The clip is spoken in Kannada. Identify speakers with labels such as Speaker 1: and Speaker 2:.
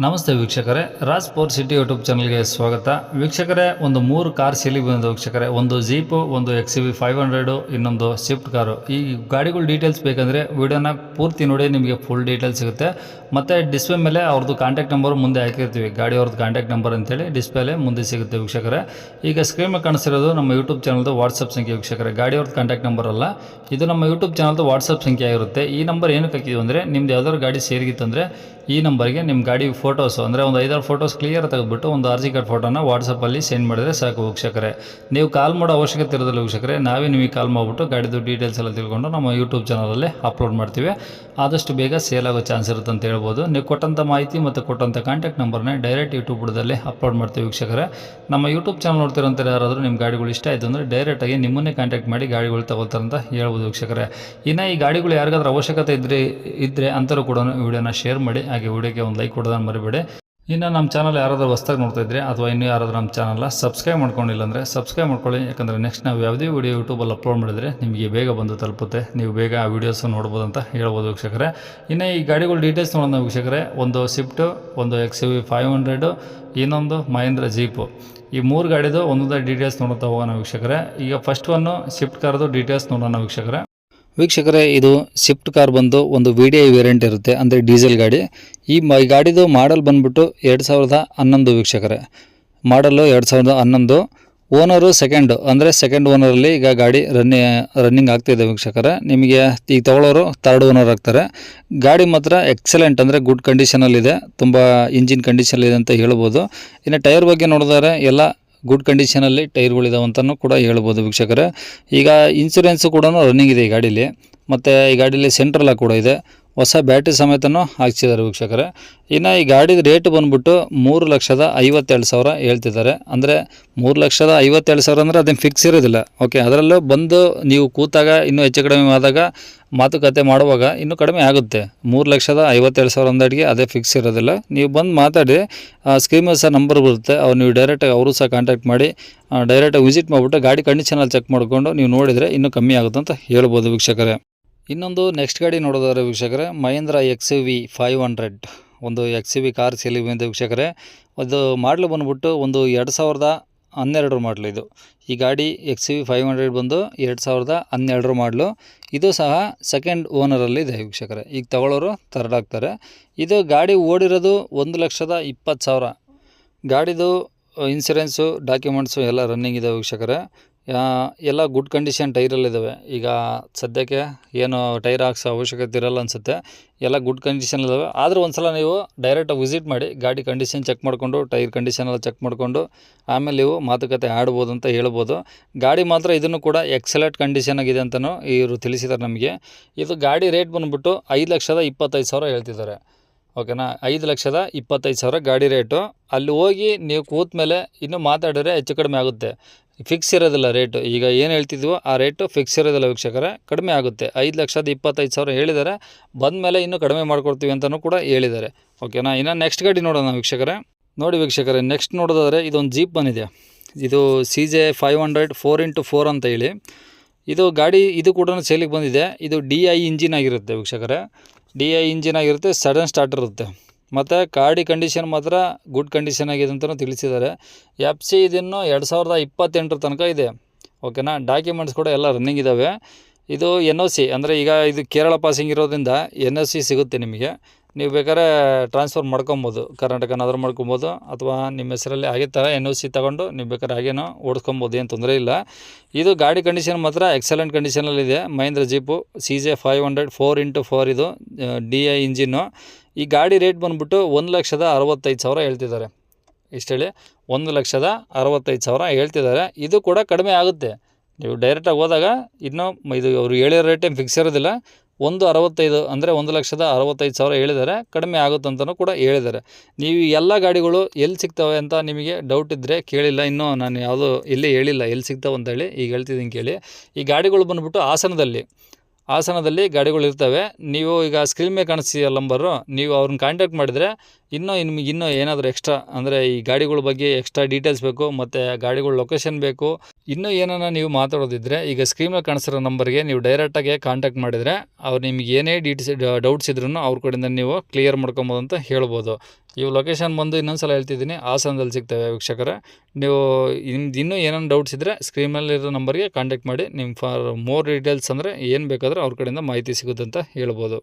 Speaker 1: ನಮಸ್ತೆ ವೀಕ್ಷಕರೇ, ರಾಜ್ ಪೋರ್ ಸಿಟಿ ಯೂಟ್ಯೂಬ್ ಚಾನಲ್ಗೆ ಸ್ವಾಗತ. ವೀಕ್ಷಕರೇ, ಒಂದು ಮೂರು ಕಾರ್ ಸೇಲಿ ಬಂದ ವೀಕ್ಷಕರೇ. ಒಂದು ಜೀಪು ಒಂದು ಎಕ್ಸ್ ವಿ ಫೈವ್ ಹಂಡ್ರೆಡು ಇನ್ನೊಂದು ಸ್ವಿಫ್ಟ್ ಕಾರು ಈ ಗಾಡಿಗಳ ಡೀಟೇಲ್ಸ್ ಬೇಕಂದರೆ ವಿಡಿಯೋನ ಪೂರ್ತಿ ನೋಡಿ, ನಿಮಗೆ ಫುಲ್ ಡೀಟೇಲ್ಸ್ ಸಿಗುತ್ತೆ. ಮತ್ತು ಡಿಸ್ಪ್ಲೇ ಮೇಲೆ ಅವ್ರದ್ದು ಕಾಂಟ್ಯಾಕ್ಟ್ ನಂಬರ್ ಮುಂದೆ ಹಾಕಿರ್ತೀವಿ. ಗಾಡಿ ಅವ್ರದ್ದು ಕಾಂಟ್ಯಾಕ್ಟ್ ನಂಬರ್ ಅಂತೇಳಿ ಡಿಸ್ಪ್ಲೇಲೆ ಮುಂದೆ ಸಿಗುತ್ತೆ ವೀಕ್ಷಕರೇ. ಈಗ ಸ್ಕ್ರೀನ್ ಮೇಲೆ ಕಾಣಿಸ್ತಿರೋದು ನಮ್ಮ ಯೂಟ್ಯೂಬ್ ಚಾನಲ್ದು ವಾಟ್ಸಪ್ ಸಂಖ್ಯೆ ವೀಕ್ಷಕರೇ. ಗಾಡಿ ಅವ್ರದ್ದು ಕಾಂಟ್ಯಾಕ್ಟ್ ನಂಬರ್ ಅಲ್ಲ. ಇದು ನಮ್ಮ ಯೂಟ್ಯೂಬ್ ಚಾನಲ್ದು ವಾಟ್ಸಪ್ ಸಂಖ್ಯೆ ಆಗಿರುತ್ತೆ. ಈ ನಂಬರ್ ಏನಕ್ಕೆ ಹಾಕಿದ್ವಿ ಅಂದರೆ, ನಿಮ್ದು ಯಾವ್ದಾದ್ರು ಗಾಡಿ ಸೇರಿಗಿತ್ತಂದರೆ ಈ ನಂಬರ್ಗೆ ನಿಮ್ಮ ಗಾಡಿ ಫೋಟೋಸು ಅಂದರೆ ಒಂದು ಐದಾರು ಫೋಟೋಸ್ ಕ್ಲಿಯರ್ ತೆಗೆದುಬಿಟ್ಟು ಒಂದು ಆರ್ ಜಿ ಕಾರ್ಡ್ ಫೋಟೋನ ವಾಟ್ಸಪ್ಪಲ್ಲಿ ಸೆಂಡ್ ಮಾಡಿದರೆ ಸಾಕು ವೀಕ್ಷಕರೆ. ನೀವು ಕಾಲ್ ಮಾಡೋ ಅವಶ್ಯಕತೆ ಇರೋದಿಲ್ಲ ವೀಕ್ಷಕರೇ, ನಾವೇ ನಿಮಗೆ ಕಾಲ್ ಮಾಡಿಬಿಟ್ಟು ಗಾಡಿದು ಡೀಟೇಲ್ಸ್ ಎಲ್ಲ ತಿಳ್ಕೊಂಡು ನಮ್ಮ ಯೂಟ್ಯೂಬ್ ಚಾನಲಲ್ಲಿ ಅಪ್ಲೋಡ್ ಮಾಡ್ತೀವಿ. ಆದಷ್ಟು ಬೇಗ ಸೇಲ್ ಆಗೋ ಚಾನ್ಸ್ ಇರುತ್ತೆ ಅಂತ ಹೇಳ್ಬೋದು. ನೀವು ಕೊಟ್ಟಂಥ ಮಾಹಿತಿ ಮತ್ತು ಕೊಟ್ಟಂಥ ಕಾಂಟ್ಯಾಕ್ಟ್ ನಂಬರ್ನೇ ಡೈರೆಕ್ಟ್ ಯೂಟ್ಯೂಬ್ ಬುಡದಲ್ಲಿ ಅಪ್ಲೋಡ್ ಮಾಡ್ತೀವಿ ವೀಕ್ಷಕರೇ. ನಮ್ಮ ಯೂಟ್ಯೂಬ್ ಚಾನಲ್ ನೋಡ್ತಿರೋಂಥ ಯಾರಾದರೂ ನಿಮ್ಮ ಗಾಡಿಗಳು ಇಷ್ಟ ಆಯಿತು ಅಂದರೆ ಡೈರೆಕ್ಟಾಗಿ ನಿಮ್ಮನ್ನೇ ಕಾಂಟ್ಯಾಕ್ಟ್ ಮಾಡಿ ಗಾಡಿಗಳು ತಗೊಳ್ತಾರೆ ಅಂತ ಹೇಳ್ಬೋದು ವೀಕ್ಷಕರೇ. ಇನ್ನು ಈ ಗಾಡಿಗಳು ಯಾರಿಗಾದ್ರೂ ಅವಶ್ಯಕತೆ ಇದ್ದರೆ ಇದ್ದರೆ ಅಂತರೂ ಕೂಡ ವಿಡಿಯೋನ ಶೇರ್ ಮಾಡಿ ಹಾಗೆ ವಿಡಿಯೋಗೆ ಒಂದು ಲೈಕ್ ಕೊಡೋದನ್ನು ಮರಿಬೇಡಿ. ಇನ್ನು ನಮ್ಮ ಚಾನಲ್ ಯಾರಾದರೂ ಹೊಸ್ದಾಗಿ ನೋಡ್ತಾ ಇದ್ರೆ ಅಥವಾ ಇನ್ನೂ ಯಾರಾದರೂ ನಮ್ಮ ಚಾನಲ್ನ ಸಬ್ಸ್ಕ್ರೈಬ್ ಮಾಡ್ಕೊಂಡಿಲ್ಲ ಅಂದರೆ ಸಬ್ಸ್ಕ್ರೈಬ್ ಮಾಡ್ಕೊಳ್ಳಿ. ಯಾಕಂದರೆ ನೆಕ್ಸ್ಟ್ ನಾವು ಯಾವುದೇ ವಿಡಿಯೋ ಯೂಟ್ಯೂಬಲ್ಲಿ ಅಪ್ಲೋಡ್ ಮಾಡಿದರೆ ನಿಮಗೆ ಬೇಗ ಬಂದು ತಲುಪುತ್ತೆ. ನೀವು ಬೇಗ ಆ ವೀಡಿಯೋಸು ನೋಡ್ಬೋದು ಅಂತ ಹೇಳ್ಬೋದು ವೀಕ್ಷಕರೇ. ಇನ್ನು ಈ ಗಾಡಿಗಳ ಡೀಟೇಲ್ಸ್ ನೋಡೋಣ ವೀಕ್ಷಕರೇ. ಒಂದು ಸ್ವಿಫ್ಟು ಒಂದು ಎಕ್ಸ್ ವಿ ಫೈವ್ ಹಂಡ್ರೆಡು ಇನ್ನೊಂದು ಮಹೇಂದ್ರ ಜೀಪು ಈ ಮೂರು ಗಾಡಿದು ಒಂದೊಂದೇ ಡೀಟೇಲ್ಸ್ ನೋಡ್ತಾ ಹೋಗೋಣ ವೀಕ್ಷಕರೇ. ಈಗ ಫಸ್ಟ್ ಒನ್ನು ಸ್ವಿಫ್ಟ್ ಕಾರ್ದು ಡೀಟೇಲ್ಸ್ ನೋಡೋಣ ವೀಕ್ಷಕರೇ. ವೀಕ್ಷಕರೇ, ಇದು ಸ್ವಿಫ್ಟ್ ಕಾರ್ ಬಂದು ಒಂದು ವಿ ಡಿ ಐ ವೇರಿಯಂಟ್ ಇರುತ್ತೆ, ಅಂದರೆ ಡೀಸೆಲ್ ಗಾಡಿ. ಈ ಮ ಗಾಡಿದು ಮಾಡಲ್ ಬಂದ್ಬಿಟ್ಟು ಎರಡು ಸಾವಿರದ ಹನ್ನೊಂದು ವೀಕ್ಷಕರೇ. ಮಾಡಲು ಎರಡು ಸಾವಿರದ ಹನ್ನೊಂದು. ಓನರು ಸೆಕೆಂಡು ಅಂದರೆ ಸೆಕೆಂಡ್ ಓನರಲ್ಲಿ ಈಗ ಗಾಡಿ ರನ್ನಿ ರನ್ನಿಂಗ್ ಆಗ್ತಿದೆ ವೀಕ್ಷಕರೇ. ನಿಮಗೆ ಈಗ ತಗೊಳ್ಳೋರು ತರ್ಡ್ ಓನರ್ ಆಗ್ತಾರೆ. ಗಾಡಿ ಮಾತ್ರ ಎಕ್ಸಲೆಂಟ್ ಅಂದರೆ ಗುಡ್ ಕಂಡೀಷನಲ್ಲಿದೆ ತುಂಬ ಇಂಜಿನ್ ಕಂಡೀಷನಲ್ಲಿದೆ ಅಂತ ಹೇಳ್ಬೋದು. ಇನ್ನು ಟೈರ್ ಬಗ್ಗೆ ನೋಡಿದರೆ, ಎಲ್ಲ ಗುಡ್ ಕಂಡೀಷನಲ್ಲಿ ಟೈರ್ಗಳಿದಾವೆ ಅಂತಲೂ ಕೂಡ ಹೇಳ್ಬೋದು ವೀಕ್ಷಕರೇ. ಈಗ ಇನ್ಸೂರೆನ್ಸು ಕೂಡ ರನ್ನಿಂಗ್ ಇದೆ ಈ ಗಾಡೀಲಿ. ಮತ್ತು ಈ ಗಾಡೀಲಿ ಸೆಂಟ್ರಲ್ಲ ಕೂಡ ಇದೆ. ಹೊಸ ಬ್ಯಾಟ್ರಿ ಸಮೇತನೂ ಹಾಕ್ಸಿದ್ದಾರೆ ವೀಕ್ಷಕರೇ. ಇನ್ನು ಈ ಗಾಡಿದ ರೇಟ್ ಬಂದ್ಬಿಟ್ಟು ಮೂರು ಲಕ್ಷದ ಐವತ್ತೆರಡು ಸಾವಿರ ಹೇಳ್ತಿದ್ದಾರೆ. ಅಂದರೆ ಮೂರು ಲಕ್ಷದ ಐವತ್ತೆರಡು ಸಾವಿರ ಅಂದರೆ ಅದೇನು ಫಿಕ್ಸ್ ಇರೋದಿಲ್ಲ. ಓಕೆ ಅದರಲ್ಲೂ ಬಂದು ನೀವು ಕೂತಾಗ ಇನ್ನೂ ಹೆಚ್ಚು ಕಡಿಮೆ ಆದಾಗ ಮಾತುಕತೆ ಮಾಡುವಾಗ ಇನ್ನೂ ಕಡಿಮೆ ಆಗುತ್ತೆ. ಮೂರು ಲಕ್ಷದ ಐವತ್ತೆರಡು ಸಾವಿರ ಅಂದಾಡಿಗೆ ಅದೇ ಫಿಕ್ಸ್ ಇರೋದಿಲ್ಲ. ನೀವು ಬಂದು ಮಾತಾಡಿ ಸ್ಕ್ರೀನ್ ಮೇಲೆ ಸಹ ನಂಬರ್ ಬರುತ್ತೆ. ಅವ್ರು ನೀವು ಡೈರೆಕ್ಟಾಗಿ ಅವರು ಸಹ ಕಾಂಟ್ಯಾಕ್ಟ್ ಮಾಡಿ ಡೈರೆಕ್ಟಾಗಿ ವಿಸಿಟ್ ಮಾಡಿಬಿಟ್ಟು ಗಾಡಿ ಕಂಡೀಷನಲ್ಲಿ ಚೆಕ್ ಮಾಡಿಕೊಂಡು ನೀವು ನೋಡಿದರೆ ಇನ್ನೂ ಕಮ್ಮಿ ಆಗುತ್ತೆ ಅಂತ ಹೇಳ್ಬೋದು ವೀಕ್ಷಕರೇ. ಇನ್ನೊಂದು ನೆಕ್ಸ್ಟ್ ಗಾಡಿ ನೋಡೋದಾದ್ರೆ ವೀಕ್ಷಕರೇ, Mahindra X V five hundred ಒಂದು ಎಕ್ಸ್ ವಿ ಕಾರ್ ಸೇಲಿ ಬಂದ ವೀಕ್ಷಕರೇ. ಅದು ಮಾಡಲು ಬಂದ್ಬಿಟ್ಟು ಒಂದು ಎರಡು ಸಾವಿರದ ಹನ್ನೆರಡರ ಮಾಡಲು ಇದು. ಈ ಗಾಡಿ ಎಕ್ಸ್ ವಿ ಫೈವ್ ಹಂಡ್ರೆಡ್ ಬಂದು ಎರಡು ಸಾವಿರದ ಹನ್ನೆರಡರ ಮಾಡಲು ಇದು ಸಹ ಸೆಕೆಂಡ್ ಓನರಲ್ಲಿ ಇದೆ ವೀಕ್ಷಕರೇ. ಈಗ ತಗೊಳ್ಳೋರು ತರ್ಡ್ ಆಗ್ತಾರೆ. ಇದು ಗಾಡಿ ಓಡಿರೋದು ಒಂದು ಲಕ್ಷದ ಇಪ್ಪತ್ತು ಸಾವಿರ. ಗಾಡಿದು ಇನ್ಸೂರೆನ್ಸು ಡಾಕ್ಯುಮೆಂಟ್ಸು ಎಲ್ಲ ರನ್ನಿಂಗ್ ಇದೆ ವೀಕ್ಷಕರೇ. ಯಾ- ಎಲ್ಲ ಗುಡ್ ಕಂಡೀಷನ್ ಟೈರಲ್ಲಿದ್ದಾವೆ ಈಗ ಸದ್ಯಕ್ಕೆ ಏನು ಟೈರ್ ಹಾಕ್ಸೋ ಅವಶ್ಯಕತೆ ಇರಲ್ಲ ಅನಿಸುತ್ತೆ. ಎಲ್ಲ ಗುಡ್ ಕಂಡೀಷನ್ ಇದ್ದಾವೆ ಆದರೂ ಒಂದು ಸಲ ನೀವು ಡೈರೆಕ್ಟಾಗಿ ವಿಸಿಟ್ ಮಾಡಿ, ಗಾಡಿ ಕಂಡೀಷನ್ ಚೆಕ್ ಮಾಡಿಕೊಂಡು ಟೈರ್ ಕಂಡೀಷನ್ ಎಲ್ಲ ಚೆಕ್ ಮಾಡಿಕೊಂಡು, ಆಮೇಲೆ ನೀವು ಮಾತುಕತೆ ಆಡ್ಬೋದು ಅಂತ ಹೇಳ್ಬೋದು. ಗಾಡಿ ಮಾತ್ರ ಇದನ್ನು ಕೂಡ ಎಕ್ಸಲೆಂಟ್ ಕಂಡೀಷನ್ ಆಗಿದೆ ಅಂತಲೂ ಇವರು ತಿಳಿಸಿದ್ದಾರೆ ನಮಗೆ. ಇದು ಗಾಡಿ ರೇಟ್ ಬಂದುಬಿಟ್ಟು ಐದು ಲಕ್ಷದ ಇಪ್ಪತ್ತೈದು ಸಾವಿರ ಹೇಳ್ತಿದ್ದಾರೆ. ಓಕೆನಾ ಐದು ಲಕ್ಷದ ಇಪ್ಪತ್ತೈದು ಸಾವಿರ ಗಾಡಿ ರೇಟು ಅಲ್ಲಿ ಹೋಗಿ ನೀವು ಕೂತ ಮೇಲೆ ಇನ್ನೂ ಮಾತಾಡಿದ್ರೆ ಹೆಚ್ಚು ಕಡಿಮೆ ಆಗುತ್ತೆ. ಫಿಕ್ಸ್ ಇರೋದಿಲ್ಲ ರೇಟು ಈಗ ಏನು ಹೇಳ್ತಿದ್ವೋ ಆ ರೇಟು ಫಿಕ್ಸ್ ಇರೋದಿಲ್ಲ ವೀಕ್ಷಕರೇ. ಕಡಿಮೆ ಆಗುತ್ತೆ. ಐದು ಲಕ್ಷದ ಇಪ್ಪತ್ತೈದು ಸಾವಿರ ಹೇಳಿದ್ದಾರೆ. ಬಂದ ಮೇಲೆ ಇನ್ನೂ ಕಡಿಮೆ ಮಾಡಿಕೊಡ್ತೀವಿ ಅಂತಲೂ ಕೂಡ ಹೇಳಿದ್ದಾರೆ. ಓಕೆನಾ ಇನ್ನು ನೆಕ್ಸ್ಟ್ ಗಾಡಿ ನೋಡೋಣ ವೀಕ್ಷಕರೇ. ನೋಡಿ ವೀಕ್ಷಕರೇ ನೆಕ್ಸ್ಟ್ ನೋಡೋದಾದರೆ ಇದೊಂದು ಜೀಪ್ ಬಂದಿದೆ. ಇದು C J five hundred four into four ಅಂತ ಹೇಳಿ. ಇದು ಗಾಡಿ, ಇದು ಕೂಡ ಸೇಲಿಗೆ ಬಂದಿದೆ. ಇದು ಡಿ ಐ ಇಂಜಿನ್ ಆಗಿರುತ್ತೆ ವೀಕ್ಷಕರೇ. ಡಿ ಐ ಇಂಜಿನ್ ಆಗಿರುತ್ತೆ ಸಡನ್ ಸ್ಟಾರ್ಟ್ ಇರುತ್ತೆ. ಮತ್ತು ಗಾಡಿ ಕಂಡೀಷನ್ ಮಾತ್ರ ಗುಡ್ ಕಂಡೀಷನ್ ಆಗಿದೆ ಅಂತಲೂ ತಿಳಿಸಿದ್ದಾರೆ. ಎಫ್ ಸಿ ಇದನ್ನು ಎರಡು ಸಾವಿರದ ಇಪ್ಪತ್ತೆಂಟರ ತನಕ ಇದೆ. ಓಕೆನಾ ಡಾಕ್ಯುಮೆಂಟ್ಸ್ ಕೂಡ ಎಲ್ಲ ರನ್ನಿಂಗ್ ಇದ್ದಾವೆ ಇದು ಎನ್ ಒ ಸಿ ಅಂದರೆ ಈಗ ಇದು ಕೇರಳ ಪಾಸಿಂಗ್ ಇರೋದ್ರಿಂದ ಎನ್ ಒ ಸಿ ಸಿಗುತ್ತೆ ನಿಮಗೆ. ನೀವು ಬೇಕಾದ್ರೆ ಟ್ರಾನ್ಸ್ಫರ್ ಮಾಡ್ಕೊಬೋದು. ಕರ್ನಾಟಕನಾದ್ರೂ ಮಾಡ್ಕೊಬೋದು, ಅಥವಾ ನಿಮ್ಮ ಹೆಸರಲ್ಲಿ ಆಗಿರ್ತಾರೆ ಎನ್ ಒ ಸಿ ತೊಗೊಂಡು ನೀವು ಬೇಕಾದ್ರೆ ಹಾಗೇನೋ ಓಡಿಸ್ಕೊಬೋದು, ಏನು ತೊಂದರೆ ಇಲ್ಲ. ಇದು ಗಾಡಿ ಕಂಡೀಷನ್ ಮಾತ್ರ excellent ಕಂಡೀಷನಲ್ಲಿದೆ Mahindra jeep C J five hundred four into four ಇದು ಡಿ ಐ ಇಂಜಿನ್ನು ಈ ಗಾಡಿ ರೇಟ್ ಬಂದ್ಬಿಟ್ಟು ಒಂದು ಲಕ್ಷದ ಅರವತ್ತೈದು ಸಾವಿರ ಹೇಳ್ತಿದ್ದಾರೆ. ಇಷ್ಟೇಳಿ ಒಂದು ಲಕ್ಷದ ಅರವತ್ತೈದು ಸಾವಿರ ಹೇಳ್ತಿದ್ದಾರೆ. ಇದು ಕೂಡ ಕಡಿಮೆ ಆಗುತ್ತೆ. ನೀವು ಡೈರೆಕ್ಟಾಗಿ ಹೋದಾಗ ಇನ್ನೂ ಇದು ಅವರು ಹೇಳಿರೋ ರೇಟ್ ಏನು ಫಿಕ್ಸ್ ಇರೋದಿಲ್ಲ. ಒಂದು ಅರವತ್ತೈದು ಅಂದರೆ ಒಂದು ಲಕ್ಷದ ಅರವತ್ತೈದು ಸಾವಿರ ಹೇಳಿದ್ದಾರೆ. ಕಡಿಮೆ ಆಗುತ್ತೆ ಅಂತಲೂ ಕೂಡ ಹೇಳಿದ್ದಾರೆ. ನೀವು ಎಲ್ಲ ಗಾಡಿಗಳು ಎಲ್ಲಿ ಸಿಗ್ತವೆ ಅಂತ ನಿಮಗೆ ಡೌಟ್ ಇದ್ದರೆ ಕೇಳಿಲ್ಲ. ಇನ್ನೂ ನಾನು ಯಾವುದೋ ಇಲ್ಲಿ ಹೇಳಿಲ್ಲ, ಎಲ್ಲಿ ಸಿಗ್ತವೆ ಅಂತೇಳಿ ಈಗ ಹೇಳ್ತಿದ್ದೀನಿ ಕೇಳಿ. ಈ ಗಾಡಿಗಳು ಬಂದುಬಿಟ್ಟು ಹಾಸನದಲ್ಲಿ. ಹಾಸನದಲ್ಲಿ ಗಾಡಿಗಳು ಇರ್ತವೆ. ನೀವು ಈಗ ಸ್ಕ್ರೀನ್ ಮೇಲೆ ಕಾಣಿಸ್ತೀಯ ನಂಬರು ನೀವು ಅವ್ರನ್ನ ಕಾಂಟ್ಯಾಕ್ಟ್ ಮಾಡಿದರೆ ಇನ್ನೂ ನಿಮಗೆ ಇನ್ನೂ ಏನಾದರೂ ಎಕ್ಸ್ಟ್ರಾ ಅಂದರೆ ಈ ಗಾಡಿಗಳ ಬಗ್ಗೆ ಎಕ್ಸ್ಟ್ರಾ ಡೀಟೇಲ್ಸ್ ಬೇಕು, ಮತ್ತು ಗಾಡಿಗಳ ಲೊಕೇಶನ್ ಬೇಕು. ಇನ್ನೂ ಏನಾರ ನೀವು ಮಾತಾಡೋದಿದ್ರೆ ಈಗ ಸ್ಕ್ರೀನ್ ಮೇಲೆ ಕಾಣಿಸಿರೋ ನಂಬರ್ಗೆ ನೀವು ಡೈರೆಕ್ಟಾಗಿ ಕಾಂಟ್ಯಾಕ್ಟ್ ಮಾಡಿದರೆ ಅವ್ರು ನಿಮ್ಗೆ ಏನೇ ಡೀಟೇಲ್ಸ್ ಡೌಟ್ಸ್ ಇದ್ರೂ ಅವ್ರ ಕಡೆಯಿಂದ ನೀವು ಕ್ಲಿಯರ್ ಮಾಡ್ಕೊಬೋದು ಅಂತ ಹೇಳ್ಬೋದು. ಇವು ಲೊಕೇಶನ್ ಬಂದು ಇನ್ನೊಂದು ಸಲ ಹೇಳ್ತಿದ್ದೀನಿ. ಹಾಸನದಲ್ಲಿ ಸಿಗ್ತವೆ ವೀಕ್ಷಕರೇ. ನೀವು ನಿಮ್ದು ಇನ್ನೂ ಏನೇನು ಡೌಟ್ಸ್ ಇದ್ದರೆ ಸ್ಕ್ರೀನಲ್ಲಿರೋ ನಂಬರ್ಗೆ ಕಾಂಟ್ಯಾಕ್ಟ್ ಮಾಡಿ. ನಿಮ್ಮ ಫಾರ್ ಮೋರ್ ಡೀಟೇಲ್ಸ್ ಅಂದರೆ ಏನು ಬೇಕಾದರೂ ಅವ್ರ ಕಡೆಯಿಂದ ಮಾಹಿತಿ ಸಿಗುತ್ತೆ ಅಂತ ಹೇಳ್ಬೋದು.